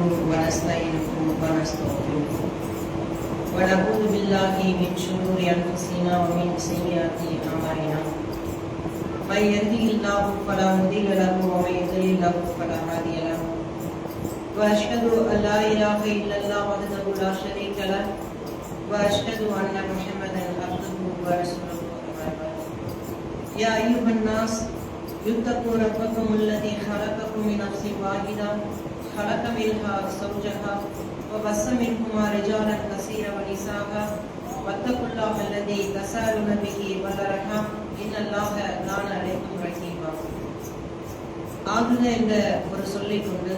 ونستعينه ونستغفره ونعوذ بالله من شرور أنفسنا ومن سيئات أعمالنا. من يهده الله فلا مضل له ومن يضلل له فلا هادي له. وأشهد أن لا إله إلا الله وحده لا شريك له. وأشهد أن محمدا عبده ورسوله. يا أيها الناس اتقوا ربكم الذي خلقكم من نفس واحدة. خلق منها زوجها وبث منهما رجالا كثيرا ونساء واتقوا الله الذي تسالون به والارحام ان الله كان عليكم رحيما ஆகுத என்ற ஒரு சொல்லை கொண்டு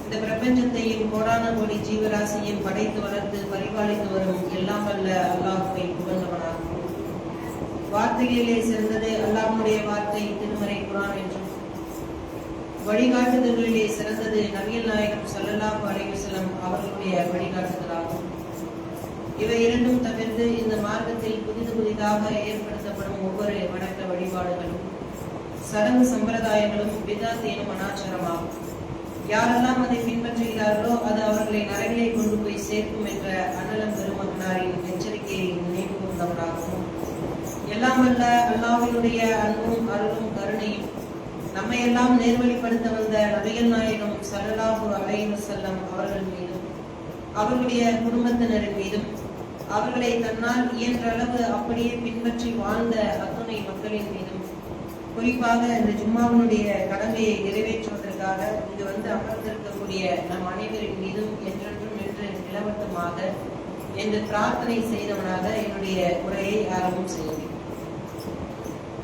இந்த பிரபஞ்சத்தையும் கோடான கோடி ஜீவராசியையும் படைத்து வளர்த்து பரிபாலித்து வரும் எல்லாம் வல்ல அல்லாஹுவை புகழ்ந்தவனாகும் வார்த்தைகளிலே சிறந்தது அல்லாஹ்வுடைய வார்த்தை திருமறை குரான் என்றும் வழிகாட்டுதல்களிலே சிறந்தது. நபிகள் நாயகம் ஸல்லல்லாஹு அலைஹி அவர்களுடைய வழிகாட்டுதலாகும். இவை இரண்டும் தவிர்த்து இந்த மார்க்கத்தில் புதிது புதிதாக ஏற்படுத்தப்படும் ஒவ்வொரு வணக்க வழிபாடுகளும் சடங்கு சம்பிரதாயங்களும் விதாத்தீனும் அனாச்சாரமாகும். யாரெல்லாம் அதை பின்பற்றுகிறார்களோ அது அவர்களை நரகிலே கொண்டு போய் சேர்க்கும் என்ற அண்ணலம் பெருமகனாரின் எச்சரிக்கையை நினைவு கொண்டவராகவும் எல்லாம் வல்ல அல்லாவினுடைய அன்பும் அருளும் நம்மை எல்லாம் நேர்வழிப்படுத்த வந்த நபிகள் நாயகம் ஸல்லல்லாஹு அலைஹி செல்லம் அவர்கள் மீதும் அவர்களுடைய குடும்பத்தினரின் மீதும் அவர்களை தன்னால் இயன்ற அளவு அப்படியே பின்பற்றி வாழ்ந்த அத்துணை மக்களின் மீதும் குறிப்பாக இந்த ஜும்மாவினுடைய கடமையை நிறைவேற்றுவதற்காக இங்கு வந்து அமர்ந்திருக்கக்கூடிய நம் அனைவரின் மீதும் என்றென்றும் என்று நிலவட்டுமாக என்று பிரார்த்தனை செய்தவனாக என்னுடைய உரையை ஆரம்பம் செய்கிறேன்.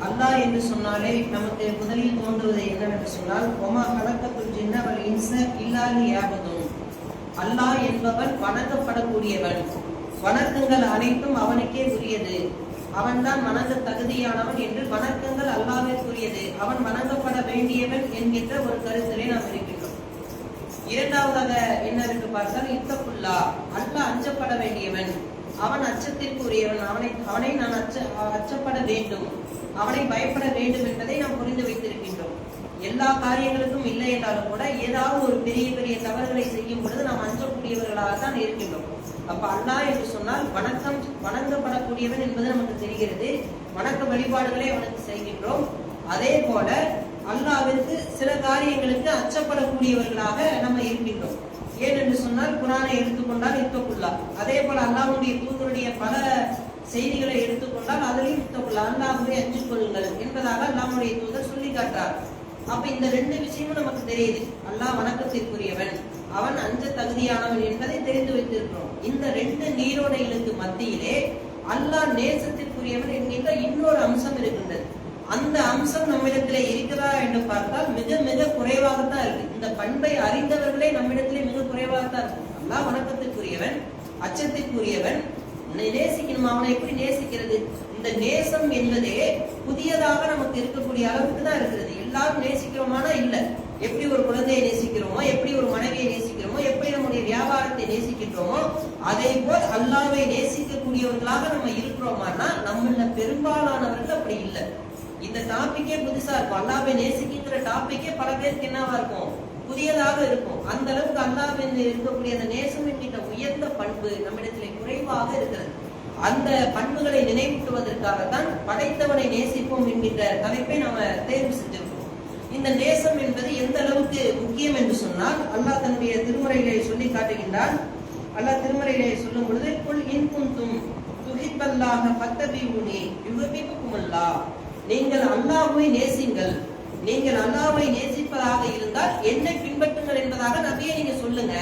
அல்லாஹ் என்று சொன்னாலே நமக்கு முதலில் தோன்றுவது என்னவென்று சொன்னால் ஒமா கலக்கத்துள் ஜின்னவல் இன்ச இல்லாது யாவதும் அல்லாஹ் என்பவன் வணங்கப்படக்கூடியவன். வணக்கங்கள் அனைத்தும் அவனுக்கே உரியது. அவன்தான் வணங்க தகுதியானவன் என்று வணக்கங்கள் அல்லாவிற்குரியது அவன் வணங்கப்பட வேண்டியவன் என்கின்ற ஒரு கருத்திலே நாம் இருக்கின்றோம். இரண்டாவதாக என்ன இருக்கு பார்த்தால் இத்தப்புல்லா அல்லாஹ் அஞ்சப்பட வேண்டியவன். அவன் அச்சத்திற்குரியவன். அவனை அவனை நான் அச்ச அச்சப்பட வேண்டும். அவனை பயப்பட வேண்டும் என்பதை நாம் புரிந்து வைத்திருக்கின்றோம். எல்லா காரியங்களுக்கும் இல்லை என்றாலும் கூட ஏதாவது ஒரு பெரிய பெரிய தவறுகளை செய்யும் பொழுது நாம் அஞ்சக்கூடியவர்களாக தான் இருக்கின்றோம். அப்ப அல்லாஹ் என்று சொன்னால் வணக்கம் வணங்கப்படக்கூடியவன் என்பது நமக்கு தெரிகிறது. வணக்க வழிபாடுகளை அவனுக்கு செய்கின்றோம். அதே போல அல்லாவிற்கு சில காரியங்களுக்கு அச்சப்படக்கூடியவர்களாக நம்ம இருக்கின்றோம். ஏன் என்று சொன்னால் குரானை எடுத்துக்கொண்டால் இருக்கக்குள்ளா அதே போல அல்லாவுடைய தூதருடைய பல செய்திகளை எடுத்துக்கொண்டால் அதிலையும் இருக்கக்குள்ளா அல்லாஹ்வை அஞ்சு கொள்ளுங்கள் என்பதாக அல்லாஹ்வுடைய தூதர் சொல்லி காட்டார் அப்ப இந்த ரெண்டு விஷயமும் நமக்கு தெரியுது. அல்லாஹ் வணக்கத்திற்குரியவன். அவன் அஞ்ச தகுதியானவன் என்பதை தெரிந்து வைத்திருக்கிறோம். இந்த ரெண்டு நீரோடைகளுக்கு மத்தியிலே அல்லாஹ் நேசத்திற்குரியவன் என்கின்ற இன்னொரு அம்சம் இருக்கின்றது. அந்த அம்சம் நம்மிடத்திலே இருக்கிறதா என்று பார்த்தால் மிக மிக குறைவாகத்தான் இருக்கு. இந்த பண்பை அறிந்தவர்களே நம்மிடத்திலே மிக குறைவாகத்தான் இருக்கும் அல்லாஹ் வணக்கத்திற்குரியவன் அச்சத்திற்குரியவன் நேசிக்கணுமா அவனை எப்படி நேசிக்கிறது? இந்த நேசம் என்பதே புதியதாக நமக்கு இருக்கக்கூடிய அளவுக்கு தான் இருக்கிறது. எல்லாரும் நேசிக்கிறோமானா இல்ல. எப்படி ஒரு குழந்தையை நேசிக்கிறோமோ எப்படி ஒரு மனைவியை நேசிக்கிறோமோ எப்படி நம்முடைய வியாபாரத்தை நேசிக்கின்றோமோ அதே போல் அல்லாவை நேசிக்கக்கூடியவர்களாக நம்ம இருக்கிறோமானா நம்மள பெரும்பாலானவர்கள் அப்படி இல்லை. இந்த டாபிக்கே புதுசா இருக்கும். அல்லாவை நேசிக்கிற டாபிக்கே பல பேருக்கு என்னவா இருக்கும்? புதியதாக இருக்கும். அந்த அளவுக்கு அல்லாவின் இருக்கக்கூடிய அந்த நேசம் என்கின்ற உயர்ந்த பண்பு நம்மிடத்திலே குறைவாக இருக்கிறது. அந்த பண்புகளை நினைவூட்டுவதற்காகத்தான் படைத்தவனை நேசிப்போம் என்கின்ற தலைப்பை நாம தேர்வு செஞ்சிருக்கோம். இந்த நேசம் என்பது எந்த அளவுக்கு முக்கியம் என்று சொன்னால் அல்லாஹ் தன்னுடைய திருமுறைகளை சொல்லி காட்டுகின்றான். அல்லாஹ் திருமுறைகளை சொல்லும் பொழுது குல் இன்குந்தும் துஹிப்பல்லாக ஊனி யுகபிக்குமுல்லா நீங்கள் அல்லாஹுவை நேசிங்கள். நீங்கள் அல்லாவை நேசிப்பதாக இருந்தால் என்னை பின்பற்றுங்கள் என்பதாக நபியை நீங்க சொல்லுங்க.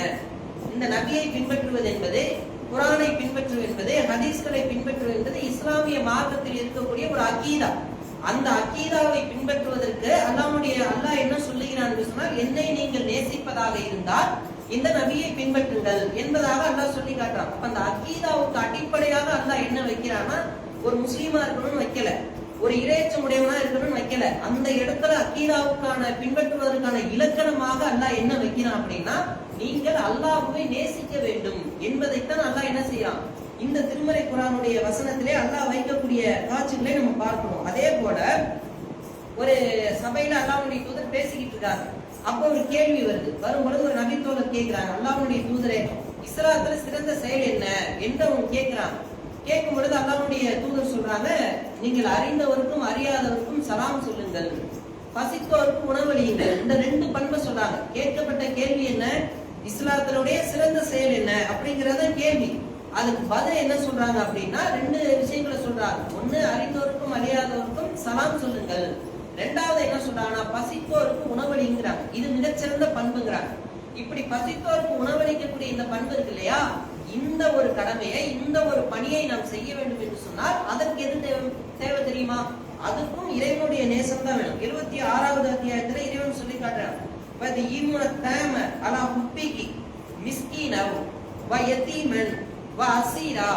இந்த நபியை பின்பற்றுவது என்பது குரானை பின்பற்றுவது என்பது ஹதீஸ்களை பின்பற்றுவது என்பது இஸ்லாமிய மார்க்கத்தில் இருக்கக்கூடிய ஒரு அக்கீதா அந்த அக்கீதாவை பின்பற்றுவதற்கு அல்லாவுடைய அல்லாஹ் என்ன சொல்லுகிறான் என்று சொன்னால் என்னை நீங்கள் நேசிப்பதாக இருந்தால் இந்த நபியை பின்பற்றுங்கள் என்பதாக அல்லாஹ் சொல்லி காட்டுறான். அப்ப அந்த அக்கீதாவுக்கு அடிப்படையாக அல்லாஹ் என்ன வைக்கிறான்னா ஒரு முஸ்லீமா இருக்கணும்னு வைக்கல. ஒரு இரையச்சம் உடையவனா இருக்கணும்னு வைக்கல. அந்த இடத்துல அக்கீதாவுக்கான பின்பற்றுவதற்கான இலக்கணமாக அல்லாஹ் என்ன வைக்கிறான் அப்படின்னா நீங்கள் அல்லாஹுவை நேசிக்க வேண்டும் என்பதைத்தான் அல்லாஹ் என்ன செய்யறான்? இந்த திருமறை குரானுடைய வசனத்திலே அல்லாஹ் வைக்கக்கூடிய காட்சிகளை நம்ம பார்க்கணும். அதே போல ஒரு சபையில அல்லாவுடைய தூதர் பேசிக்கிட்டு இருக்காங்க அப்போ ஒரு கேள்வி வருது. வரும்பொழுது ஒரு நபித்தோழர் கேட்கிறாங்க அல்லாவுடைய தூதரே இஸ்லாத்துல சிறந்த செயல் என்ன? என்று அவங்க கேட்கிறாங்க கேட்கும் பொழுது அல்லாவுடைய தூதர் சொல்றாங்க நீங்கள் அறிந்தவருக்கும் அறியாதவருக்கும் சலாம் சொல்லுங்கள். பசித்தோருக்கும் உணவளியுங்கள் இந்த ரெண்டு பண்பை சொல்றாங்க. கேட்கப்பட்ட கேள்வி என்ன? இஸ்லாத்தினுடைய சிறந்த செயல் என்ன? அப்படிங்கறத கேள்வி. அதுக்கு பதில் என்ன சொல்றாங்க அப்படின்னா ரெண்டு விஷயங்களை சொல்றாங்க. ஒண்ணு அறிந்தோருக்கும் அறியாதவருக்கும் சலாம் சொல்லுங்கள். ரெண்டாவது என்ன சொல்றாங்கன்னா பசித்தோருக்கு உணவளிங்கிறாங்க இது மிகச்சிறந்த பண்புங்கிறாங்க. இப்படி பசித்தோருக்கு உணவளிக்கக்கூடிய இந்த பண்பு இருக்கு இல்லையா? இந்த ஒரு கடமையை இந்த ஒரு பணியை நாம் செய்ய வேண்டும் என்று சொன்னால் அதற்கு எது தேவை தேவை தெரியுமா? அதுக்கும் இறைவனுடைய நேசம் தான் வேணும். இருபத்தி ஆறாவது அத்தியாயத்துல இறைவன் சொல்லி காட்டுறான். தேம அலா ஹுப்பிகி மிஸ்கீனவ். வ யதீமன். வ அசீரா.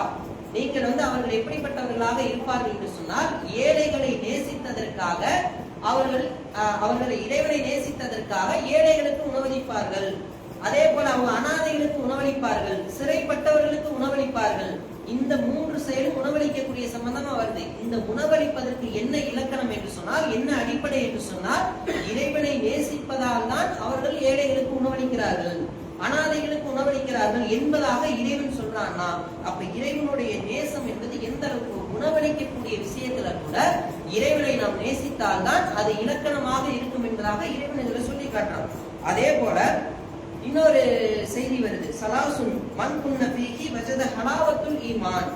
நீங்கள் வந்து அவர்கள் எப்படிப்பட்டவர்களாக இருப்பார்கள் என்று சொன்னால் ஏழைகளை நேசித்ததற்காக அவர்கள் அவர்களை இறைவனை நேசித்ததற்காக ஏழைகளுக்கு உணவளிப்பார்கள். அதே போல அவங்க அனாதைகளுக்கு உணவளிப்பார்கள் சிறைப்பட்டவர்களுக்கு உணவளிப்பார்கள். இந்த மூன்று செயலும் உணவளிக்கக்கூடிய சம்பந்தமா வருது. இந்த உணவளிப்பதற்கு என்ன இலக்கணம் என்று சொன்னால் என்ன அடிப்படை என்று சொன்னால் இறைவனை நேசிப்பதால் தான் அவர்கள் ஏழைகளுக்கு உணவளிக்கிறார்கள் அனாதைகளுக்கு உணவளிக்கிறார்கள் என்பதாக இறைவன் சொல்றான்னா அப்ப இறைவனுடைய நேசம் என்பது எந்த அளவுக்கு உணவளிக்கக்கூடிய விஷயத்துல கூட இறைவனை நாம் நேசித்தால் தான் அது இலக்கணமாக இருக்கும் என்பதாக இறைவன் இதுல சொல்லி காட்டுறான். அதே போல இன்னொரு செய்தி வருது. சலாசுன் மண் குன்ன பீகி வஜத ஹலாவத்துல் ஈமான்.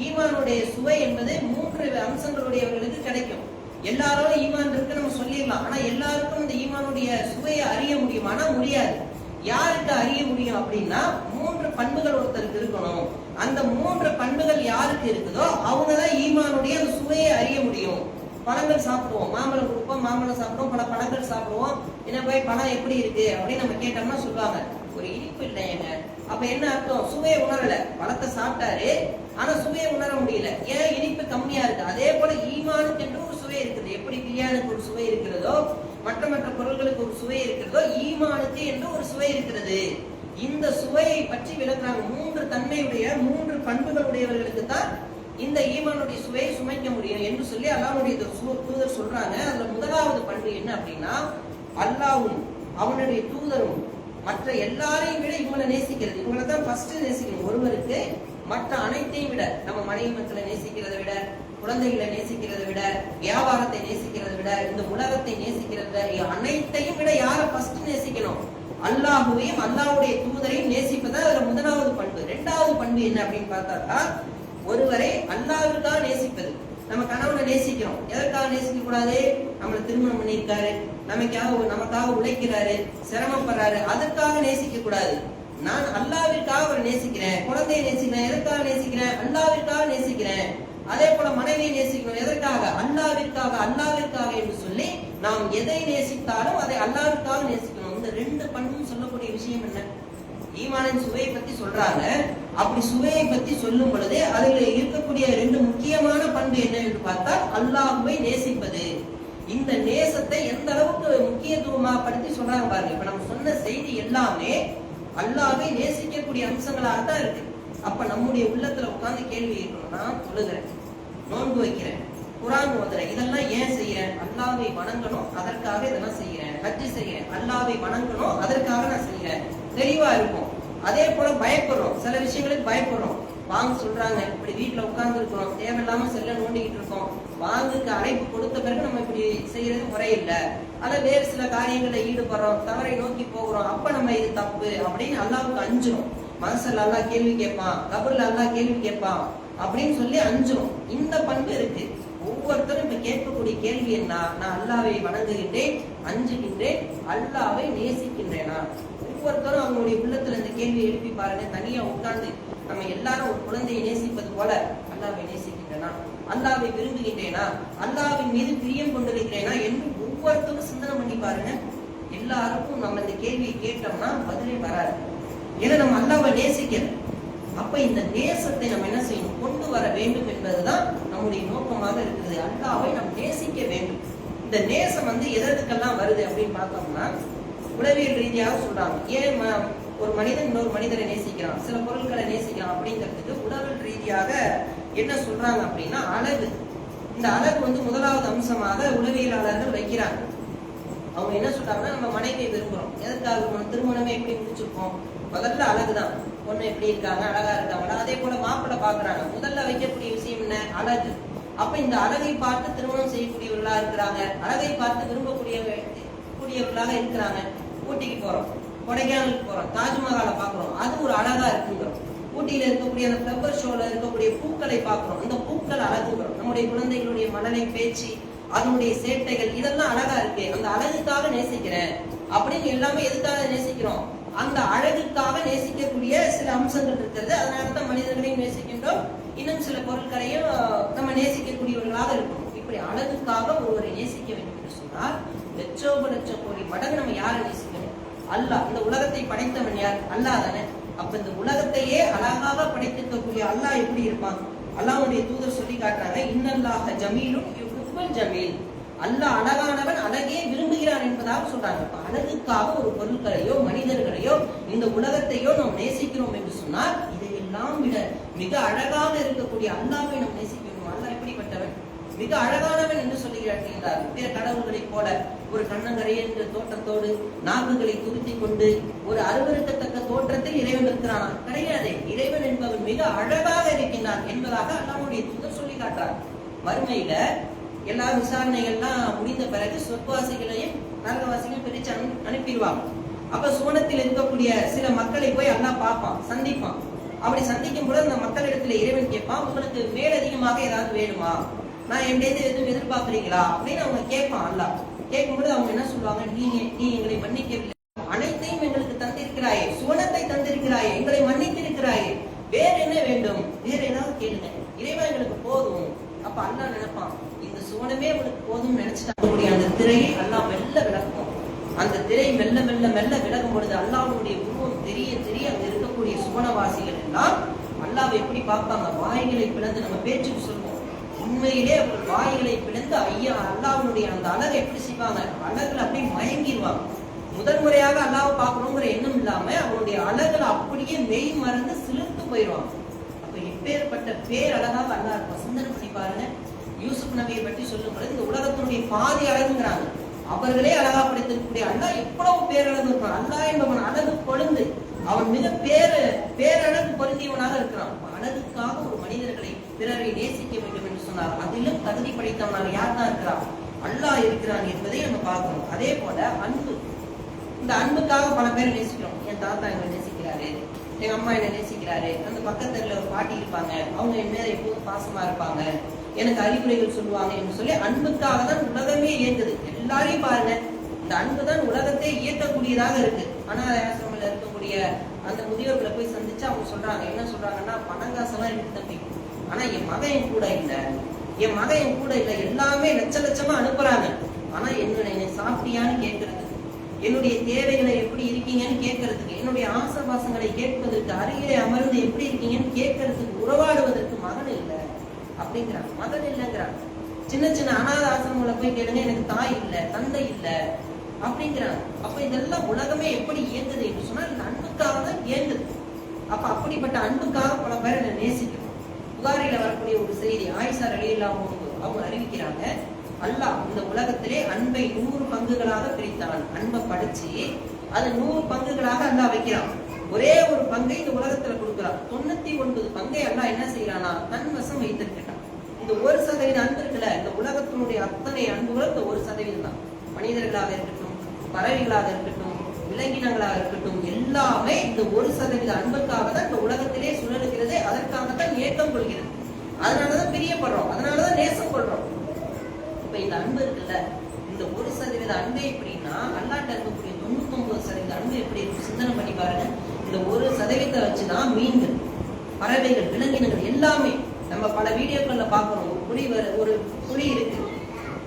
ஈமானுடைய சுவை என்பது மூன்று அம்சங்களுடையவர்களுக்கு கிடைக்கும். எல்லாரும் ஈமான் இருக்கு நம்ம சொல்லிடலாம். ஆனா எல்லாருக்கும் இந்த ஈமானுடைய சுவையை அறிய முடியுமானா முடியாது. யாருக்கு அறிய முடியும் அப்படின்னா மூன்று பண்புகள் ஒருத்தருக்கு இருக்கணும். அந்த மூன்று பண்புகள் யாருக்கு இருக்குதோ அவங்கதான் ஈமானுடைய அந்த சுவையை அறிய முடியும். பழங்கள் சாப்பிடுவோம். மாம்பழம் கொடுப்போம் மாம்பழம் சாப்பிடுவோம். பல பழங்கள் சாப்பிடுவோம். என்ன போய் பணம் எப்படி இருக்கு அப்படின்னு நம்ம கேட்டோம்னா சொல்லுவாங்க. ஒரு இனிப்பு இல்லைங்க அப்ப என்ன அர்த்தம்? சுவையை உணரல. பழத்தை சாப்பிட்டாரு. ஆனா சுவையை உணர முடியல. ஏன் இனிப்பு கம்மியா இருக்கு? அதே போல ஈமானுக்கு என்று ஒரு சுவை இருக்குது. எப்படி பிரியாணுக்கு ஒரு சுவை இருக்கிறதோ மற்ற மற்ற பொருள்களுக்கு ஒரு சுவை இருக்கிறதோ ஈமானுக்கு என்று ஒரு சுவை இருக்கிறது. இந்த சுவையை பற்றி விளக்குறாங்க. மூன்று தன்மையுடைய மூன்று பண்புகள் உடையவர்களுக்கு தான் இந்த ஈமானுடைய சுவையை சுமைக்க முடியும் என்று சொல்லி அல்லாவுடைய தூதர் சொல்றாங்க. அதுல முதலாவது பண்பு என்ன அப்படின்னா அல்லாவும் அவனுடைய தூதரும் மற்ற எல்லாரையும் விட இவங்களை நேசிக்கிறது. இவங்களை தான் ஃபர்ஸ்ட் நேசிக்கணும். ஒருவருக்கு மற்ற அனைத்தையும் விட நம்ம மனைவி மக்களை நேசிக்கிறதை விட குழந்தைகளை நேசிக்கிறதை விட வியாபாரத்தை நேசிக்கிறதை விட இந்த உலகத்தை நேசிக்கிறத விட அனைத்தையும் விட யாரை ஃபர்ஸ்ட் நேசிக்கணும்? அல்லாஹுவையும் அல்லாவுடைய தூதரையும் நேசிப்பது அதுல முதலாவது பண்பு. ரெண்டாவது பண்பு என்ன அப்படின்னு பார்த்தாக்கா ஒருவரை அல்லாவிற்காக நேசிப்பது. நம்ம கணவனை நேசிக்கிறோம். எதற்காக நேசிக்க கூடாது? நம்மளை திருமணம் பண்ணியிருக்காரு. நமக்காக நமக்காக உழைக்கிறாரு. சிரமப்படுறாரு. அதற்காக நேசிக்க கூடாது. நான் அல்லாவிற்காக அவரை நேசிக்கிறேன். குழந்தையை நேசிக்கிறேன். எதற்காக நேசிக்கிறேன்? அல்லாவிற்காக நேசிக்கிறேன். அதே போல மனைவியை நேசிக்கணும். எதற்காக? அல்லாவிற்காக அல்லாவிற்காக என்று சொல்லி நாம் எதை நேசித்தாலும் அதை அல்லாவிற்காக நேசிக்கணும். இந்த ரெண்டு பண்பும் சொல்லக்கூடிய விஷயம் என்ன? ஈமானின் சுவையை பத்தி சொல்றாங்க. அப்படி சுவையை பத்தி சொல்லும் பொழுதே அதுல இருக்கக்கூடிய ரெண்டு முக்கியமான பண்பு என்ன என்று பார்த்தால் அல்லாஹுவை நேசிப்பது. இந்த நேசத்தை எந்த அளவுக்கு முக்கியத்துவமா படுத்தி சொல்றாங்க பாருங்க. இப்ப நம்ம சொன்ன செய்தி எல்லாமே அல்லாஹ்வை நேசிக்கக்கூடிய அம்சங்களாக தான் இருக்கு. அப்ப நம்முடைய உள்ளத்துல உட்கார்ந்து கேள்வி கேட்கணும் நான் தொழுகிறேன் நோன்பு வைக்கிறேன். குரான் ஓதுறேன். இதெல்லாம் ஏன் செய்யறேன்? அல்லாவை வணங்கணும். அதற்காக இதெல்லாம் செய்யறேன். ஹஜ்ஜி செய்யறேன். அல்லாவை வணங்கணும். அதற்காக நான் செய்யறேன். தெளிவா இருக்கும். அதே போல பயப்படுறோம். சில விஷயங்களுக்கு பயப்படுறோம். வாங்க சொல்றாங்க. இப்படி வீட்டுல உட்கார்ந்து இருக்கிறோம் தேவையில்லாம செல்ல நோண்டிக்கிட்டு இருக்கோம். வாங்குக்கு அழைப்பு கொடுத்த பிறகு நம்ம இப்படி செய்யறது முறையில்லை அல்ல வேறு சில காரியங்கள்ல ஈடுபடுறோம். தவறை நோக்கி போகிறோம். அப்ப நம்ம இது தப்பு அப்படின்னு அல்லாவுக்கு அஞ்சுறோம். மனசுல அல்லாஹ் கேள்வி கேட்பான். கபர்ல அல்லாஹ் கேள்வி கேட்பான் அப்படின்னு சொல்லி அஞ்சுறோம். இந்த பண்பு இருக்கு. ஒவ்வொருத்தரும் இப்ப கேட்கக்கூடிய கேள்வி என்ன? நான் அல்லாவை வணங்குகின்றேன் அஞ்சுகின்றேன் அல்லாவை நேசிக்கின்றேனா? ஒவ்வொருத்தரும் அவங்களுடைய உள்ளத்துல இந்த கேள்வி எழுப்பி பாருங்க. தனியா உட்கார்ந்து நம்ம எல்லாரும் ஒரு குழந்தையை நேசிப்பது போல அல்லாவை நேசிக்கின்றனா? அல்லாவை விரும்புகின்றேனா? அல்லாவின் மீது பிரியம் கொண்டிருக்கிறேனா என்று ஒவ்வொருத்தரும் சிந்தனை பண்ணி பாருங்க. எல்லாருக்கும் நம்ம இந்த கேள்வியை கேட்டோம்னா பதிலே வராது. ஏன்னா நம்ம அல்லாவை நேசிக்கல. அப்ப இந்த நேசத்தை நம்ம என்ன செய்யணும்? கொண்டு வர வேண்டும் என்பதுதான் நம்முடைய நோக்கமாக இருக்குது. அல்லாவை நாம் நேசிக்க வேண்டும். இந்த நேசம் வந்து எதற்கெல்லாம் வருது அப்படின்னு பார்த்தோம்னா உளவியல் ரீதியாக சொல்றாங்க. ஏன் ம- ஒரு மனிதன் இன்னொரு மனிதரை நேசிக்கிறான்? சில பொருட்களை நேசிக்கிறான் அப்படிங்கிறதுக்கு உளவியல் ரீதியாக என்ன சொல்றாங்க அப்படின்னா அழகு. இந்த அழகு வந்து முதலாவது அம்சமாக உளவியலாளர்கள் வைக்கிறாங்க. அவங்க என்ன சொல்றாங்கன்னா நம்ம மனைவியை விரும்புறோம். எதற்காக திருமணமே எப்படி முடிச்சிருக்கோம்? முதல்ல அழகுதான். பொண்ணு எப்படி இருக்காங்க? அழகா இருக்காங்களா? அதே போல மாப்பிள்ளை பாக்குறாங்க முதல்ல வைக்கக்கூடிய விஷயம் என்ன? அழகு. அப்ப இந்த அழகை பார்த்து திருமணம் செய்யக்கூடியவர்களா இருக்கிறாங்க. அழகை பார்த்து விரும்பக்கூடிய கூடியவர்களாக இருக்கிறாங்க. ஊட்டிக்கு போறோம். கொடைக்கானலுக்கு போறோம். தாஜ்மஹாலை பாக்குறோம் அது ஒரு அழகா இருக்குங்கிறோம் ஊட்டியில இருக்கக்கூடிய அந்த ஃப்ளவர் ஷோல இருக்கக்கூடிய பூக்களை பார்க்கிறோம். அந்த பூக்கள் அழகுங்கிறோம் நம்முடைய குழந்தைகளுடைய மனநிலை பேச்சு அதனுடைய சேட்டைகள் இதெல்லாம் அழகா இருக்கு. அந்த அழகுக்காக நேசிக்கிறேன் அப்படின்னு எல்லாமே எதுக்காக நேசிக்கிறோம்? அந்த அழகுக்காக நேசிக்கக்கூடிய சில அம்சங்கள் இருக்கிறது. அதனால தான் மனிதர்களையும் நேசிக்கின்றோம். இன்னும் சில பொருட்களையும் நம்ம நேசிக்கக்கூடியவர்களாக இருக்கும். இப்படி அழகுக்காக ஒருவரை நேசிக்க வேண்டும் என்று சொன்னால் லட்சோப லட்சம் கோடி மடங்கு நம்ம யாரை நேசிக்கிறோம்? அல்லாஹ் இந்த உலகத்தை படைத்தவன் யார்? அல்லாஹ் தானே. அப்ப இந்த உலகத்தையே அழகாக படைத்திருக்கக்கூடிய அல்லாஹ் எப்படி இருப்பான்? அல்லாஹுடைய தூதர் சொல்லி காட்டுறாங்க இன்னல்லாஹ ஜமீலும் ஜமீல். அல்லாஹ் அழகானவன் அழகே விரும்புகிறான் என்பதாக சொல்றாங்க. அழகுக்காக ஒரு பொருட்களையோ மனிதர்களையோ இந்த உலகத்தையோ நாம் நேசிக்கிறோம் என்று சொன்னால் இதையெல்லாம் விட மிக அழகாக இருக்கக்கூடிய அல்லாவை நாம் நேசிக்கிறோம். அல்லாஹ் எப்படிப்பட்டவன்? மிக அழகானவன் என்று சொல்லுகிறார் பிற கடவுள்களை போல ஒரு கண்ணங்கரை என்ற தோற்றத்தோடு நாக்குகளை துருத்தி கொண்டு ஒரு அருவருக்கத்தக்க தோற்றத்தில் இறைவன் இருக்கிறானா கிடையாது. இறைவன் என்பவன் மிக அழகாக இருக்கின்றான் என்பதாக அல்லாவுடைய தூதர் சொல்லி காட்டார் மறுமையில எல்லா விசாரணைகள்லாம் முடிந்த பிறகு சொர்க்கவாசிகளையும் நரகவாசிகளையும் பிரிச்சு அனுப்பிடுவான் அனுப்பிடுவாங்க. அப்ப சுவனத்தில் இருக்கக்கூடிய சில மக்களை போய் அல்லாஹ் பார்ப்பான் சந்திப்பான். அப்படி சந்திக்கும் பொழுது அந்த மக்களிடத்துல இறைவன் கேட்பான் உங்களுக்கு மேலதிகமாக ஏதாவது வேணுமா? நான் என்கிட்ட எதுவும் எதிர்பார்க்குறீங்களா? அப்படின்னு அவங்க கேட்பான் அல்லாஹ். கேட்கும்போது அவங்க என்ன சொல்லுவாங்க? நீங்க நீ எங்களை மன்னிக்கவில்லை. அனைத்தையும் எங்களுக்கு தந்திருக்கிறாயே. சுவனத்தை தந்திருக்கிறாயே. எங்களை மன்னித்திருக்கிறாயே. வேற என்ன வேண்டும்? வேற ஏதாவது கேளுங்க. இறைவன் எங்களுக்கு போதும். அப்ப அல்லாஹ் நினைப்பான் இந்த சுவனமே உங்களுக்கு போதும் நினைச்சிட்டாங்க அந்த திரையை அல்லாஹ் மெல்ல விளக்கும். அந்த திரை மெல்ல மெல்ல மெல்ல விலகும் பொழுது அல்லாவுடைய உருவம் தெரிய தெரிய அங்க இருக்கக்கூடிய சுவனவாசிகள் எல்லாம் அல்லாவை எப்படி பார்ப்பாங்க? வாய்களை பிளந்து நம்ம பேச்சுக்கு சொல்லுவோம் உண்மையிலே அவர்கள் வாய்களை பிளந்து ஐயா அல்லாவுடைய அந்த அழகை எப்படி செய்வாங்க? அழகுல அப்படியே மயங்கிடுவாங்க. முதல் முறையாக அல்லாவை பார்க்கணுங்கிற எண்ணம் இல்லாம அவருடைய அழகுல அப்படியே மெய் மறந்து சிலிர்த்து போயிடுவாங்க. அப்ப எப்பேற்பட்ட பேர் அழகாக அல்லாஹ் இருக்கும் சிந்தனை பண்ணி பாருங்க. யூசுப் நபியை பற்றி சொல்லும் பொழுது இந்த உலகத்தினுடைய பாதி அழகுங்கிறாங்க. அவர்களே அழகா படைத்திருக்கக்கூடிய அல்லா எவ்வளவு பேரழகு இருக்கான் அல்லா என்பவன் அழகு கொழுந்து அவன் மிக பேர பேரழகு பொருந்தியவனாக இருக்கிறான். அழகுக்காக ஒரு மனிதர்களை பிறரை நேசிக்க வேண்டும் சொன்னார் அதிலும் தகுதி படைத்தவனாக யார் தான் இருக்கிறார் அல்லாஹ் இருக்கிறான் என்பதை நம்ம பார்க்கணும். அதே போல அன்பு. இந்த அன்புக்காக பல பேர் நேசிக்கிறோம். என் தாத்தா என்னை நேசிக்கிறாரு. எங்க அம்மா என்ன நேசிக்கிறாரு. அந்த பக்கத்துல ஒரு பாட்டி இருப்பாங்க. அவங்க என் மேல எப்போதும் பாசமா இருப்பாங்க. எனக்கு அறிவுரைகள் சொல்லுவாங்க என்று சொல்லி அன்புக்காக தான் உலகமே இயங்குது. எல்லாரையும் பாருங்க. இந்த அன்பு தான் உலகத்தை இயக்கக்கூடியதாக இருக்கு. ஆனா ஆசிரமில் இருக்கக்கூடிய அந்த முதியோர்களை போய் சந்திச்சு அவங்க சொல்றாங்க. என்ன சொல்றாங்கன்னா பணங்காசெல்லாம் இருக்கு தம்பி ஆனா என் மகன் என் கூட இல்லை. என் மகன் என் கூட இல்லை. எல்லாமே லட்ச லட்சமா அனுப்புறாங்க. ஆனா என்னுடைய என்னை சாப்பிட்டியான்னு கேட்கறது என்னுடைய தேவைகளை எப்படி இருக்கீங்கன்னு கேட்கறதுக்கு என்னுடைய ஆசபாசங்களை கேட்பதற்கு அருகிலே அமர்ந்து எப்படி இருக்கீங்கன்னு கேட்கறதுக்கு உறவாடுவதற்கு மகன் இல்லை. அப்படிங்கிறாங்க மகன் இல்லைங்கிறாங்க சின்ன சின்ன அனாத ஆசிரமங்களை போய் கேளுங்க எனக்கு தாய் இல்லை தந்தை இல்லை அப்படிங்கிறாங்க அப்ப இதெல்லாம் உலகமே எப்படி இயங்குது என்று சொன்னால் இந்த அன்புக்காக தான் இயங்குது. அப்ப அப்படிப்பட்ட அன்புக்காக பல பேர் என்னை நேசிக்கிறோம் புகாரில வரக்கூடிய ஒரு செய்தி ஆயிஷா ரலியல்லாஹு அன்ஹு அவங்க அறிவிக்கிறாங்க. அல்லாஹ் இந்த உலகத்திலே அன்பை நூறு பங்குகளாக பிரித்தான். அன்பை படிச்சு அது நூறு பங்குகளாக அல்லாஹ் வைக்கிறான். ஒரே ஒரு பங்கை இந்த உலகத்துல கொடுக்கிறான். தொண்ணூத்தி ஒன்பது பங்கை அல்லாஹ் என்ன செய்யறானா தன் வசம் வைத்திருக்கிறான். இந்த ஒரு சதவீத அன்பு இருக்குல்ல இந்த உலகத்தினுடைய அத்தனை அன்புகளும் இந்த ஒரு சதவீதம் தான் மனிதர்களாக இருக்கட்டும் பறவைகளாக இருக்கட்டும் விலங்கினங்களாக இருக்கட்டும் எல்லாமே இந்த ஒரு சதவீத அன்புக்காக தான் இந்த உலகத்திலே சுழலுகிறது. அதற்காக தான் ஏக்கம் கொள்கிறது. அதனாலதான் பிரியப்படுறோம். அதனாலதான் நேசம் கொள்றோம் இப்ப இந்த அன்பு இருக்குல்ல இந்த ஒரு சதவீத அன்பு எப்படின்னா அல்லாட்ட இருக்கக்கூடிய தொண்ணூத்தி ஒன்பது சதவீத அன்பு எப்படி இருக்கு சிந்தனை பண்ணி பாருங்க. இந்த ஒரு சதவீதத்தை வச்சுதான் மீன்கள் பறவைகள் விலங்கினங்கள் எல்லாமே நம்ம பல வீடியோக்கள்ல பாக்குறோம் ஒரு புலி ஒரு புலி இருக்கு.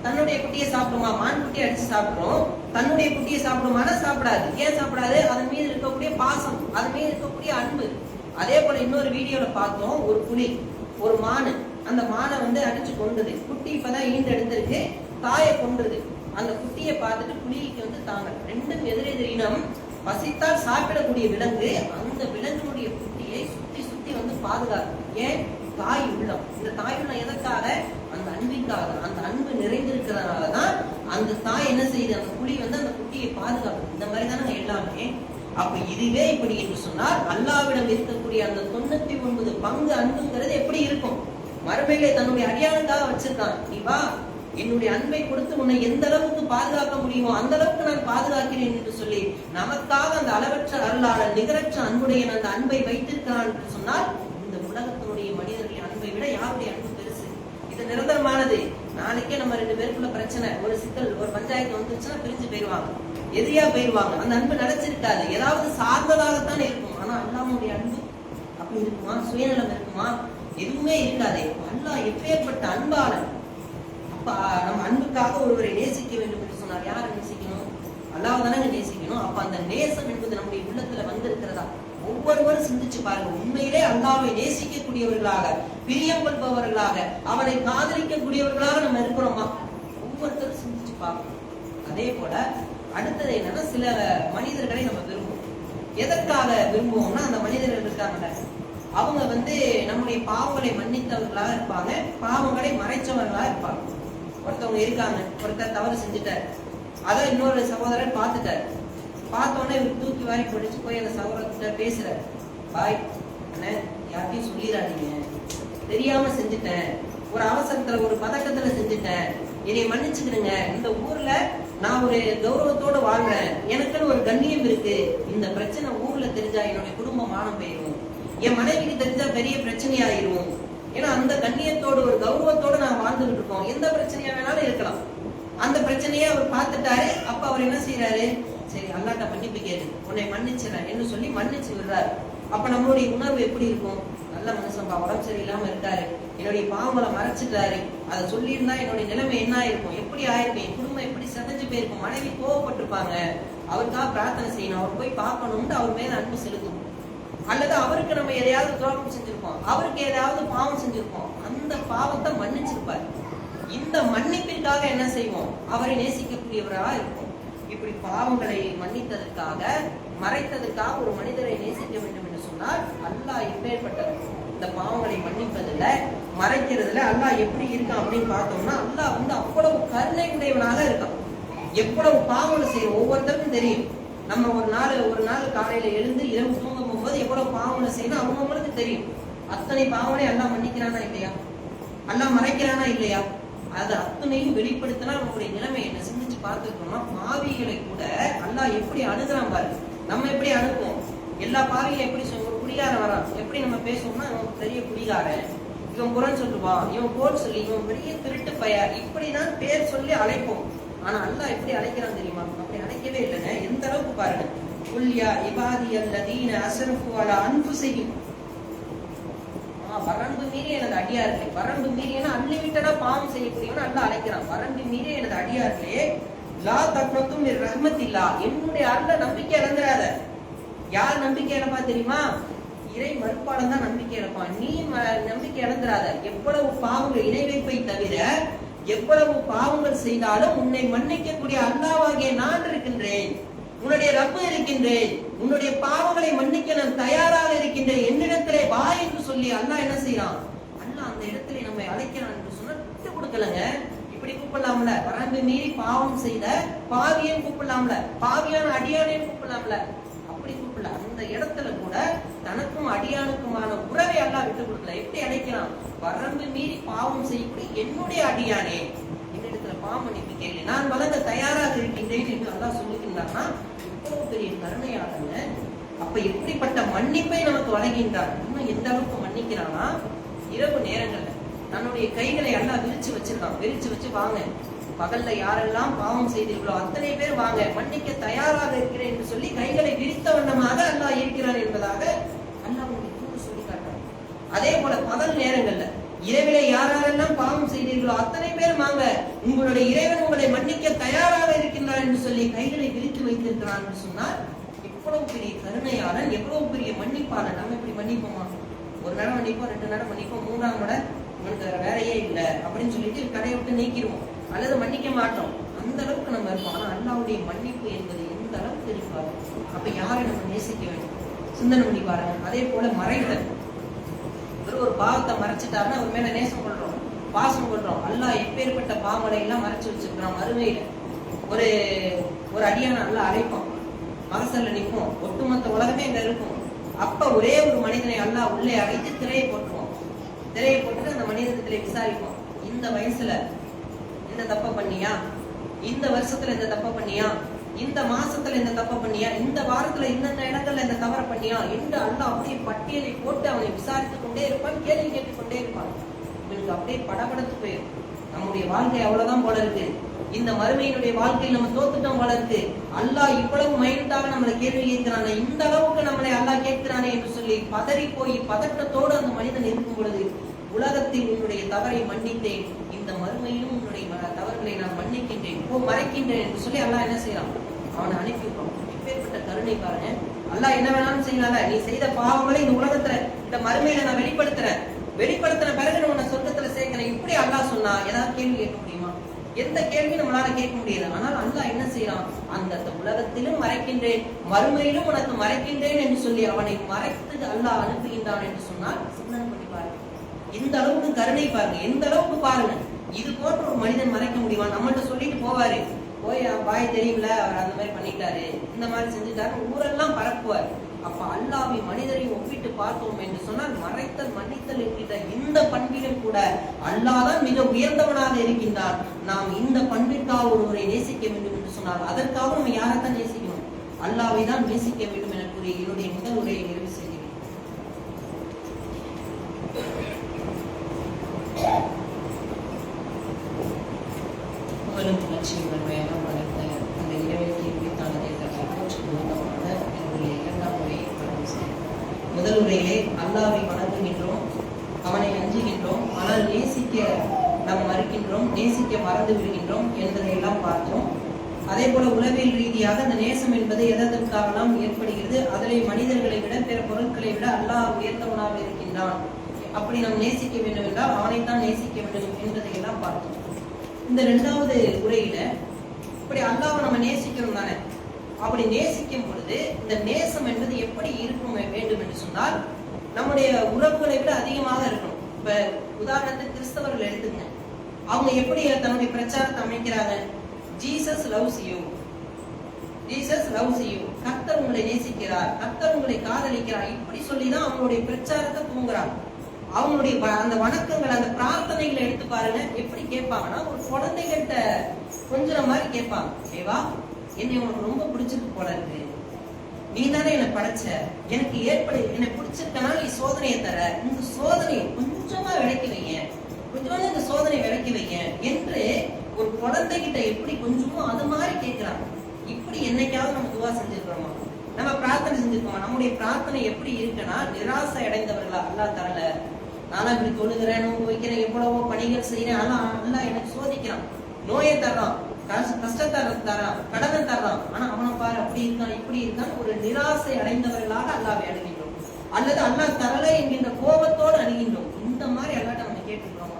தன்னுடைய குட்டியை சாப்பிடுமா? மான் குட்டியை அடிச்சு சாப்பிடுறோம். தன்னுடைய குட்டியை சாப்பிடுமானா சாப்பிடாது. ஏன் சாப்பிடாது? அதன் மீது இருக்கக்கூடிய பாசம் அதன் மீது இருக்கக்கூடிய அன்பு. அதே போல இன்னொரு வீடியோல பார்த்தோம் ஒரு புலி ஒரு மானு. அந்த மானை வந்து அடிச்சு கொண்டது குட்டி இப்பதான் ஈண்டு எடுத்திருக்கு. தாயை கொன்றுது. அந்த குட்டியை பார்த்துட்டு புலிக்கு வந்து தாங்க ரெண்டும் எதிரெதிர் இனம் பசித்தால் சாப்பிடக்கூடிய விலங்கு அந்த விலங்கினுடைய குட்டியை சுத்தி சுத்தி வந்து பாதுகாக்கும். ஏன்? தாய் உள்ளம். இந்த தாய் உள்ளம் எதற்காக? அந்த அன்பிற்காக அந்த அன்பு நிறைந்திருக்கிறதுனாலதான் அந்த தாய் என்ன செய்யுது? அந்த புலி வந்து அந்த குட்டியை பாதுகாக்கும் இந்த மாதிரி தானே எல்லாமே. அப்ப இதுவே இப்படி என்று சொன்னால் அல்லாவிடம் இருக்கக்கூடிய அந்த தொண்ணூத்தி ஒன்பது பங்கு அன்புங்கிறது எப்படி இருக்கும்? மறுமையிலே தன்னுடைய அடியானுக்காக வச்சிருக்கான். நீ வா என்னுடைய அன்பை கொடுத்து உன்னை எந்த அளவுக்கு பாதுகாக்க முடியுமோ அந்த அளவுக்கு நான் பாதுகாக்கிறேன் என்று சொல்லி நமக்காக அந்த அளவற்ற அருளாளர் நிகரற்ற அன்புடைய அந்த அன்பை வைத்திருக்கிறான் என்று சொன்னால் இந்த உலகத்தினுடைய மனிதர்களின் அன்பை விட யாருடைய அன்பு பெருசு இது நிரந்தரமானது. நாளைக்கே நம்ம ரெண்டு பேருக்குள்ள பிரச்சனை. ஒரு சிக்கல் ஒரு பஞ்சாயத்து வந்துருச்சுன்னா பிரிஞ்சு போயிருவாங்க. எதிரியா போயிருவாங்க. அந்த அன்பு நினைச்சிருக்காது ஏதாவது சார்ந்ததாகத்தான் இருக்கும். ஆனா அல்லாமுடைய அன்பு அப்படி இருக்குமா? சுயநலம் இருக்குமா? எதுவுமே இருக்காதே. அல்லா எப்பேற்பட்ட அன்பாளன். அப்ப நம்ம அன்புக்காக ஒருவரை நேசிக்க வேண்டும் என்று சொன்னார். யாரை நேசிக்கணும்? அல்லாஹ் தானே நேசிக்கணும். அப்ப அந்த நேசம் என்பது நம்முடைய உள்ளத்துல வந்திருக்கிறதா? ஒவ்வொருவரும் சிந்திச்சு பாருங்க. உண்மையிலே அல்லாவை நேசிக்கக்கூடியவர்களாக பிரியம் கொள்பவர்களாக அவனை காதலிக்கக்கூடியவர்களாக நம்ம இருக்கிறோமா? ஒவ்வொருத்தரும் சிந்திச்சு பார்க்கணும். அதே போல அடுத்தது என்னன்னா சில மனிதர்களை நம்ம விரும்புவோம். எதற்காக விரும்புவோம்னா அந்த மனிதர்கள் இருக்காங்கல்ல. அவங்க வந்து நம்முடைய பாவங்களை மன்னித்தவர்களாக இருப்பாங்க. பாவங்களை மறைச்சவர்களாக இருப்பாங்க. ஒருத்தவங்க இருக்காங்க. ஒருத்தர் தவறு செஞ்சுட்டார். அதை இன்னொரு சகோதரர் பார்த்துட்டார். பார்த்த உடனே இவர் தூக்கி வாரி படிச்சு போய் அந்த சகோதரர்கிட்ட பேசுறாரு. பாய் அண்ணே யார்ட்டையும் சொல்லிடாதீங்க. தெரியாம செஞ்சுட்டேன். ஒரு அவசரத்துல ஒரு பதக்கத்துல செஞ்சுட்டேன். என்னை மன்னிச்சுக்கிடுங்க. இந்த ஊர்ல நான் ஒரு கௌரவத்தோட வாழ்றேன். எனக்குன்னு ஒரு கண்ணியம் இருக்கு. இந்த பிரச்சனை ஊர்ல தெரிஞ்சா என்னுடைய குடும்பம் மானம் போயிடும் என் மனைவிக்கு தெரிஞ்சா பெரிய பிரச்சனையாயிரும். ஏன்னா அந்த கண்ணியத்தோட ஒரு கௌரவத்தோட நான் வாழ்ந்துகிட்டு இருக்கோம். எந்த பிரச்சனையா வேணாலும் இருக்கலாம். அந்த பிரச்சனையை அவர் பார்த்துட்டாரு. அப்ப அவர் என்ன செய்யறாரு சரி அல்லாட்ட மன்னிப்பு கேளு. உன்னை மன்னிச்சிடறேன் என்று சொல்லி மன்னிச்சு விடுறாரு. அப்ப நம்மளுடைய உணர்வு எப்படி இருக்கும்? நல்ல மனுஷன்பா உடம்பு சரியில்லாம இருக்காரு. என்னுடைய பாவங்களை மறைச்சிட்டாரு. அதை சொல்லியிருந்தா என்னுடைய நிலைமை என்ன ஆயிருக்கும்? எப்படி ஆயிருக்கும்? என் குடும்பம் எப்படி செதஞ்சு போயிருக்கும்? மனைவி கோவப்பட்டிருப்பாங்க. அவருக்காக பிரார்த்தனை செய்யணும். அவர் போய் பார்க்கணும்னு அவர் மேல அன்பு செலுத்தும். அல்லது அவருக்கு நம்ம எதையாவது துரோகம் செஞ்சிருப்போம். அவருக்கு ஏதாவது பாவம் செஞ்சிருப்போம். அந்த பாவத்தை மன்னிச்சிருப்பார். இந்த மன்னிப்பிற்காக என்ன செய்வோம்? அவரை நேசிக்கக்கூடியவரா இருக்கும் இப்படி பாவங்களை மன்னித்ததற்காக மறைத்ததற்காக ஒரு மனிதரை நேசிக்க வேண்டும் என்று சொன்னால் அல்லாஹ் எப்பேற்பட்டவர் இந்த பாவங்களை மன்னிப்பதுல மறைக்கிறதுல அல்லாஹ் எப்படி இருக்கான் அப்படின்னு பார்த்தோம்னா அல்லாஹ் வந்து அவ்வளவு கருணை உடையவனாக இருக்கான். எவ்வளவு பாவங்களை செய்யும் ஒவ்வொருத்தருக்கும் தெரியும். நம்ம ஒரு நாள் ஒரு நாள் காலையில எழுந்து இரவு தூங்க போகும்போது எவ்வளவு பாவனை செய்யணும் அவங்கவுங்களுக்கு தெரியும். அத்தனை பாவனை எல்லாம் மன்னிக்கிறானா இல்லையா? எல்லாம் மறைக்கிறானா இல்லையா? அது அத்தனையும் வெளிப்படுத்தினா நம்மளுடைய நிலைமை என்ன? சிந்திச்சு பாவிகளை கூட அல்லாஹ் எப்படி அணுகிறான் பாரு. நம்ம எப்படி அணுகுவோம்? எல்லா பாவியும் எப்படி சொல்லுவோம் ஒரு வரான். எப்படி நம்ம பேசுவோம்னா இவன் பெரிய குடிகாரன். இவன் புறம் சொல்லுவான் இவன் போர் சொல்லி இவன் பெரிய திருட்டு பையன் இப்படிதான் பேர் சொல்லி அழைப்போம். ஆனா அல்லாஹ் எப்படி அழைக்கிறான் தெரியுமா? அப்படி அழைக்கவே இல்லைங்க. எந்த அளவுக்கு பாருங்க. குல்யா இபாதி அல்லதீன அஸ்ரஃபு அலா அன்பு செய்யும் வரம்பு மீறி எனது அடியார்களே. வரம்பு மீறினா அன்லிமிட்டடா பாவம் செய்யக்கூடியவன் அல்ல அழைக்கிறான். வரம்பு மீறி எனது அடியார்களே லா ரஹ்மத் இல்லா என்னுடைய அருள நம்பிக்கை இழந்துடாத யார் நம்பிக்கை இழப்பா தெரியுமா? இறை மறுப்பாளன் தான் நம்பிக்கை இழப்பான். நீ நம்பிக்கை இழந்துடாத எவ்வளவு பாவங்கள் இணை வைப்பை தவிர எவ்வளவு பாவங்கள் செய்தாலும் உன்னை மன்னிக்கக்கூடிய அல்லாவாகிய நான் இருக்கின்றேன். உன்னுடைய ரப்பு இருக்கின்றேன். உன்னுடைய பாவங்களை மன்னிக்க நான் தயாராக இருக்கின்றேன். என்னிடத்திலே வா என்று சொல்லி அல்லாஹ் என்ன செய்யறான் அல்லாஹ் அந்த இடத்திலே நம்மை அழைக்கிறான் என்று சொன்னா விட்டு கொடுக்கலங்க. இப்படி கூப்பிடலாம்ல? வரம்பு மீறி பாவம் செய்த பாவியன் கூப்பிடலாம்ல? பாவியான அடியானையும் கூப்பிடலாம்ல? அப்படி கூப்பிடல. அந்த இடத்துல கூட தனக்கும் அடியானுக்குமான உறவை எல்லாம் விட்டு கொடுக்கல. எப்படி அடைக்கலாம்? வரம்பு மீறி பாவம் செய்யக்கூடிய என்னுடைய அடியானே. என்னிடத்துல பாவம் மன்னிப்பு கேள்வி நான் வளர்ந்த தயாராக இருக்கின்றேன் என்று அல்லாஹ் சொல்லுகின்றான்னா இவ்வளவு பெரிய கருணையாளங்க அப்ப எப்படிப்பட்ட மன்னிப்பை நமக்கு வழங்குகின்றார் இன்னும் எந்த அளவுக்கு மன்னிக்கிறானா? இரவு நேரங்கள்ல. தன்னுடைய கைகளை எல்லாம் விரிச்சு வச்சிருக்கான். விரிச்சு வச்சு வாங்க. பகல்ல யாரெல்லாம் பாவம் செய்தீர்களோ அத்தனை பேர் வாங்க. மன்னிக்க தயாராக இருக்கிறேன் என்று சொல்லி கைகளை விரித்த வண்ணமாக அல்லாஹ் இருக்கிறான் என்பதாக அல்லாஹ் உங்களுக்கு சொல்லி காட்டுறான் அதே போல பகல் நேரங்கள்ல இரவில யாரெல்லாம் பாவம் செய்தீர்களோ அத்தனை பேர் வாங்க. உங்களுடைய இறைவன் உங்களை மன்னிக்க தயாராக இருக்கின்றார் என்று சொல்லி கைகளை விரித்து வைத்திருக்கிறான் என்று சொன்னால் எவ்வளவு பெரிய கருணையாளன் எவ்வளவு பெரிய மன்னிப்பாளன். நம்ம இப்படி மன்னிப்போமா? ஒரு நேரம் மன்னிப்போம் ரெண்டு நேரம் மன்னிப்போம் மூணாம் கூட உனக்கு வேற வேலையே இல்லை அப்படின்னு சொல்லிட்டு கடையை விட்டு நீக்கிடுவோம். அல்லது மன்னிக்க மாட்டோம். அந்த அளவுக்கு நம்ம இருப்போம் ஆனா அல்லாவுடைய மன்னிப்பு என்பது எந்த அளவுக்கு இருப்பாரு அப்ப யாரை நம்ம நேசிக்க வேண்டும்? சிந்தனை பண்ணி பாருங்க அதே போல மறைத்தல் ஒரு ஒரு பாவத்தை மறைச்சிட்டாருன்னா அவர் மேல நேசம் கொள்றோம் பாசம் கொள்றோம். அல்லாஹ் எப்பேற்பட்ட பாவங்களை எல்லாம் மறைச்சு வச்சிருக்கிறான்? மறுமையில. ஒரு ஒரு அடியான நல்லா அழைப்போம். மகசல்ல நிற்போம். ஒட்டுமொத்த உலகமே இங்க இருக்கும். அப்ப ஒரே ஒரு மனிதனை அல்லாஹ் உள்ளே அழைத்து திரையை போட்டுருவோம். திரையை போட்டு அந்த மனிதத்திலே விசாரிப்போம். இந்த வயசுல இந்த தப்ப பண்ணியா? இந்த வருஷத்துல இந்த தப்ப பண்ணியா? இந்த மாசத்துல இந்த தப்ப பண்ணியா? இந்த வாரத்துல இந்தந்த இடங்கள்ல இந்த தவற பண்ணியா? என்று அல்லாஹ் அப்படியே பட்டியலை போட்டு அவனை விசாரித்து கொண்டே இருப்பான் கேள்வி கேட்டுக்கொண்டே இருப்பான். இவனுக்கு அப்படியே படபடத்து போயிடும் நம்முடைய வாழ்க்கை அவ்வளவுதான் போல இருக்கு. இந்த மறுமையினுடைய வாழ்க்கையில் நம்ம தோத்துட்டோம் போல இருக்கு. அல்லாஹ் இவ்வளவு மைனூட்டாக நம்மளை கேள்வி கேட்கிறானே இந்த அளவுக்கு நம்மளை அல்லாஹ் கேட்கிறானே என்று சொல்லி பதறி போய் பதட்டத்தோடு அந்த மனிதன் இருக்கும் பொழுது உலகத்தில் உன்னுடைய தவறை மன்னித்தேன். இந்த மறுமையிலும் உன்னுடைய தவறுகளை நான் மன்னிக்கின்றேன். ஓ மறைக்கின்றேன் என்று சொல்லி அல்லாஹ் என்ன செய்யறான் அவனை அனுப்பி இப்பேற்பட்ட கருணை பாருங்க அல்லாஹ் என்ன வேணாலும் செய்யலாம்ல நீ செய்த பாவங்களை இந்த உலகத்துல இந்த மறுமையில நான் வெளிப்படுத்துறேன். வெளிப்படுத்தின பிறகு நான் உன்னை சொர்க்கத்துல சேர்க்கிறேன். இப்படி அல்லாஹ் சொன்னா ஏதாவது கேள்வி கேட்க முடியுமா? எந்த கேள்வியும் நம்மளால கேட்க முடியாது. ஆனால் அல்லாஹ் என்ன செய்யறான் அந்த உலகத்திலும் மறைக்கின்றேன். மறுமையிலும் உனக்கு மறைக்கின்றேன் என்று சொல்லி அவனை மறைத்து அல்லாஹ் அனுப்புகின்றான் என்று சொன்னால் சிந்தனை இந்த அளவுக்கு கருணை பாருங்க எந்த அளவுக்கு பாருங்க. இது போன்ற ஒரு மனிதன் மறைக்க முடியுமா? நம்மகிட்ட சொல்லிட்டு போவாரு. போய் பாய் தெரியும்ல அவர் அந்த மாதிரி பண்ணிட்டாரு. இந்த மாதிரி செஞ்சுட்டாரு. ஊரெல்லாம் பரப்புவார். அப்ப அல்லாவி மனிதரை ஒப்பிட்டு பார்த்தோம் என்று சொன்னால் மறைத்தல் மன்னித்தல் என்கிற இந்த பண்பிலும் கூட அல்லாதான் மிக உயர்ந்தவனாக இருக்கின்றான். நாம் இந்த பண்பிற்காக ஒருவரை நேசிக்க வேண்டும் என்று சொன்னால் அதற்காக நம்ம யாரைத்தான் நேசிக்கணும்? அல்லாவை தான் நேசிக்க வேண்டும் என கூறி என்னுடைய முதல் உரையை நிறைவு செய்கிறேன். புகழும் உணர்ச்சியுடன் நன்மையாக வளர்ந்த அந்த இறைவனுக்கு குறித்தானதை தன்னை போற்றி பூர்ணமான என்னுடைய இரண்டாம் உரையை பதிவு செய்யும் முதல் உரையிலே அல்லாவை வணங்குகின்றோம் அவனை அஞ்சுகின்றோம் ஆனால் நேசிக்க நாம் மறுக்கின்றோம் நேசிக்க மறந்து விடுகின்றோம் என்பதை எல்லாம் பார்த்தோம். அதே போல உளவியல் ரீதியாக அந்த நேசம் என்பது எதற்காகலாம் ஏற்படுகிறது அதிலே மனிதர்களை விட பிற பொருட்களை விட அல்லாஹ் உயர்ந்தவனாக இருக்கின்றான். அப்படி நாம் நேசிக்க வேண்டும் என்றால் அவனைத்தான் நேசிக்க வேண்டும் என்பதை எல்லாம் பார்த்தோம். இந்த ரெண்டாவது உரையில இப்படி அல்லாவை நம்ம நேசிக்கிறோம் தானே? அப்படி நேசிக்கும் பொழுது இந்த நேசம் என்பது எப்படி இருக்கும் வேண்டும் என்று சொன்னால் நம்முடைய உறவுகளை விட அதிகமாக இருக்கணும். இப்ப உதாரணத்துக்கு கிறிஸ்தவர்கள் எடுத்துங்க. அவங்க எப்படி தன்னுடைய பிரச்சாரத்தை அமைக்கிறாங்க? Jesus loves you Jesus loves you கர்த்தர் உங்களை நேசிக்கிறார். கர்த்தர் உங்களை காதலிக்கிறார். இப்படி சொல்லி தான் அவங்களுடைய பிரச்சாரத்தை தூங்குறாங்க. அவங்களுடைய வ- அந்த வணக்கங்கள் அந்த பிரார்த்தனைகளை எடுத்து பாருங்க. எப்படி கேட்பாங்கன்னா ஒரு குழந்தைகிட்ட கொஞ்சம் மாதிரி கேட்பாங்க. தேவா என்னை உனக்கு ரொம்ப பிடிச்சிருக்கு போல இருக்கு. நீ தானே என்னை படைச்ச. எனக்கு ஏற்படு என்னை பிடிச்சிருக்கனா நீ சோதனையை தர. இந்த சோதனையை கொஞ்சமா விளக்கி வைங்க. கொஞ்சமா இந்த சோதனை விளக்கி வைங்க. என்று ஒரு குழந்தைகிட்ட எப்படி கொஞ்சமோ அது மாதிரி கேட்கிறாங்க. இப்படி என்னைக்காவது நம்ம துவா செஞ்சிருக்கிறோமா? நம்ம பிரார்த்தனை செஞ்சிருக்கோமா? நம்முடைய பிரார்த்தனை எப்படி இருக்குன்னா நிராசை அடைந்தவர்களா? அல்லா தரல. நானும் இப்படி தொழுகிறேன் நோன்பு வைக்கிறேன் எவ்வளவோ பணிகள் செய்யறேன் ஆனா நல்லா எனக்கு சோதிக்கிறான். நோயை தர்றான். கஷ்ட- கஷ்டத்தை தரான் கடனை தர்றான். ஆனா அவனை பாரு அப்படி இருக்கான் இப்படி இருக்கான் ஒரு நிராசை அடைந்தவர்களாக அல்லாவை அணுகின்றோம். அல்லது அல்லா தரல என்கின்ற கோபத்தோடு அணுகின்றோம். இந்த மாதிரி அல்லாட்ட நம்ம கேட்டுக்கிறோமா?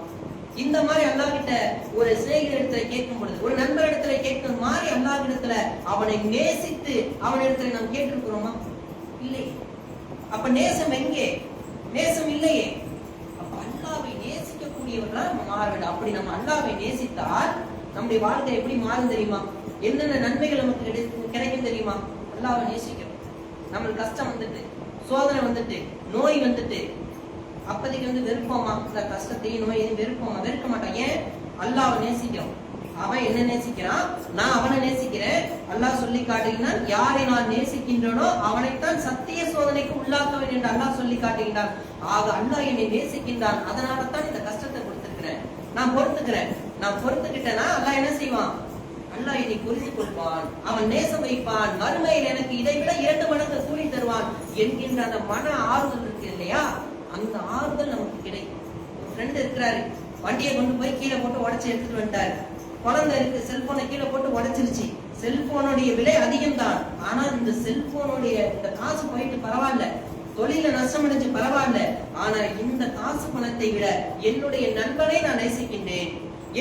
இந்த மாதிரி அல்லா கிட்ட ஒரு சிநேகித இடத்துல கேட்கும் பொழுது ஒரு நண்பர் இடத்துல கேட்கும் மாதிரி அல்லாஹ் இடத்துல அவனை நேசித்து அவன் இடத்துல நாம் கேட்டிருக்கிறோமா? இல்லை. அப்ப நேசம் எங்கே? நேசம் இல்லையே அப்ப அல்லாவை நேசிக்கக்கூடியவர்களா நம்ம மாற வேண்டும் அப்படி நம்ம அல்லாவை நேசித்தால் நம்முடைய வாழ்க்கை எப்படி மாறும் தெரியுமா? என்னென்ன நன்மைகள் நமக்கு கிடைக்கும் தெரியுமா? அல்லாவை நேசிக்கிறோம். நம்மளுக்கு கஷ்டம் வந்துட்டு சோதனை வந்துட்டு நோய் வந்துட்டு அப்பதைக்கு வந்து வெறுப்போமா? இந்த கஷ்டத்தையும் நோயையும் வெறுப்போமா? வெறுக்க மாட்டோம். ஏன்? அல்லாவை நேசிக்கிறோம். அவன் என்ன நேசிக்கிறான்? நான் அவனை நேசிக்கிறேன். அல்லாஹ் சொல்லி காட்டுகிறான் யாரை நான் நேசிக்கின்றனோ அவனைத்தான் சத்திய சோதனைக்கு உள்ளாக்குவேன் என்று அல்லாஹ் சொல்லி காட்டுகின்றான். ஆக அல்லாஹ் என்னை நேசிக்கின்றான். அதனால தான் இந்த கஷ்டத்தை நான் பொறுத்துக்கிறேன். நான் பொறுத்துக்கிட்டேன்னா அல்லாஹ் என்ன செய்வான்? அல்லாஹ் என்னை புரிந்து கொள்வான். அவன் நேசம் வைப்பான். மறுமையில் எனக்கு இதை விட இரண்டு மடங்கு கூலி தருவான் என்கின்ற அந்த மன ஆறுதல் இருக்கு இல்லையா? அந்த ஆறுதல் நமக்கு கிடைக்கும். ஒரு ஃப்ரெண்ட் இருக்கிறாரு. வண்டியை கொண்டு போய் கீழே போட்டு உடச்சி எடுத்துட்டு வந்துட்டாரு. குழந்தை இருக்கு செல்போனை கீழே போட்டு உடச்சிருச்சு. செல்போனுடைய விலை அதிகம் தான் ஆனா இந்த செல்போனுடைய இந்த காசு போயிட்டு பரவாயில்ல. தொழில நஷ்டம் அடைஞ்சு பரவாயில்ல. ஆனா இந்த காசு பணத்தை விட என்னுடைய நண்பனை நான் நேசிக்கின்றேன்.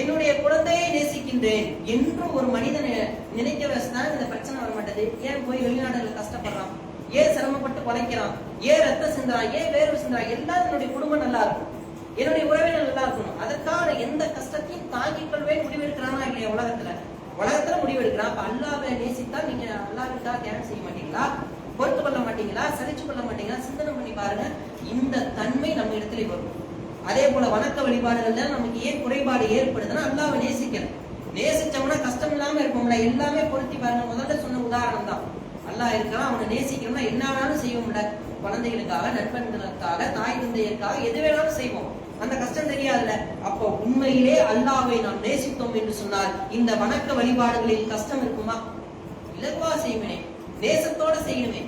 என்னுடைய குழந்தையை நேசிக்கின்றேன் என்றும் ஒரு மனிதனை நினைக்க வச்சுதான் இந்த பிரச்சனை வர மாட்டேது ஏன் போய் வெளிநாடுல கஷ்டப்படுறான்? ஏன் சிரமப்பட்டு குலைக்கிறான் ஏன் ரத்த சிந்துறான்? ஏன் வேர்வை சிந்துறான்? எல்லாம் என்னுடைய குடும்பம் நல்லா இருக்கும். என்னுடைய உறவினர் நல்லா இருக்கணும். அதற்கான எந்த கஷ்டத்தையும் தாங்கிக் கொள்வே முடிவெடுக்கிறானா இல்லையா உலகத்துல? உலகத்துல முடிவெடுக்கிறான். அப்ப அல்லாவை நேசித்தா நீங்க அல்லாவிட்டா தியானம் செய்ய மாட்டீங்களா? மாட்டீங்களா? சகிச்சு கொள்ள மாட்டீங்களா? சிந்தனை பண்ணி பாருங்க. இந்த தன்மை நம்ம இடத்துல வரும். அதே போல வணக்க வழிபாடுகள்ல நமக்கு ஏன் குறைபாடு ஏற்படுதுன்னா அல்லாவை நேசிக்கணும். நேசிச்சவனா கஷ்டம் இல்லாம இருப்போம்ல. எல்லாமே பொருத்தி பாருங்க. முதல்ல சொன்ன உதாரணம் தான். அல்லாஹ் இருக்கலாம் அவனை நேசிக்கணும்னா என்ன வேணாலும் செய்வோம்ல. குழந்தைகளுக்காக நண்பர்களுக்காக தாய் தந்தையருக்காக எது வேணாலும் செய்வோம். அந்த கஷ்டம் தெரியாதுல்ல. அப்போ உண்மையிலே அல்லாவை நாம் நேசித்தோம் என்று சொன்னால் இந்த வணக்க வழிபாடுகளில் கஷ்டம் இருக்குமா? இலகுவா செய்வேனே. நேசத்தோட செய்யணுமே.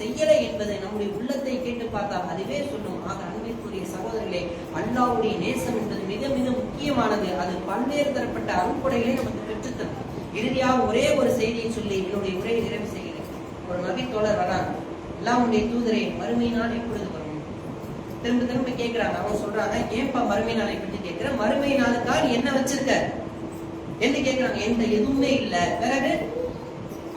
செய்யலை என்பதை நம்முடைய உள்ளத்தை கேட்டு பார்த்தால் அதுவே சொல்லும். ஆக அன்பிற்குரிய சகோதரர்களே அல்லாவுடைய நேசம் என்பது மிக மிக முக்கியமானது. அது பல்வேறு தரப்பட்ட அருப்புடைகளை நமக்கு பெற்றுத்தரும். இறுதியாக ஒரே ஒரு செய்தியை சொல்லி என்னுடைய உரையை நிறைவு செய்கிறேன். ஒரு நபி தோழர் வராங்க உடைய தூதரை மறுமை நாள் எப்பொழுது வரும்? திரும்ப திரும்ப கேட்கிறாங்க அவங்க சொல்றாங்க ஏன்பா மறுமை நாளை பற்றி கேட்கிற? மறுமை நாளுக்காக என்ன வச்சிருக்க? என்ன கேட்கிறாங்க. எந்த எதுவுமே இல்லை. பிறகு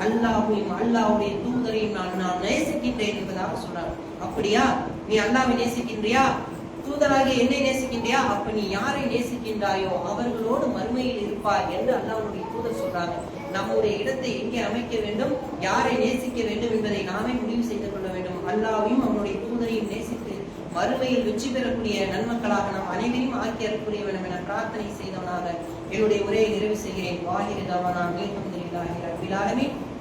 அல்லாஹையும் அல்லாஹ்வுடைய தூதரையும் நான் நான் நேசிக்கின்றேன் என்பதாக சொல்றார் அப்படியா? நீ அல்லாவை நேசிக்கின்றியா? தூதராகிய என்னை நேசிக்கின்றியா? அப்ப நீ யாரை நேசிக்கின்றாயோ அவர்களோடு மறுமையில் இருப்பாய் என்று அல்லாவுடைய தூதர் சொல்றாங்க. நம்முடைய இடத்தை எங்கே அமைக்க வேண்டும்? யாரை நேசிக்க வேண்டும் என்பதை நாமே முடிவு செய்து கொள்ள வேண்டும். அல்லாவையும் அவனுடைய தூதரையும் நேசித்து மறுமையில் வெற்றி பெறக்கூடிய நன்மக்களாக நாம் அனைவரையும் ஆக்கி அருள்புரிய வேண்டும் என பிரார்த்தனை செய்தவனாக என்னுடைய உரையை நிறைவு செய்கிறேன். வாஹிர் தவானா. மீண்டும் ஆலமீன்.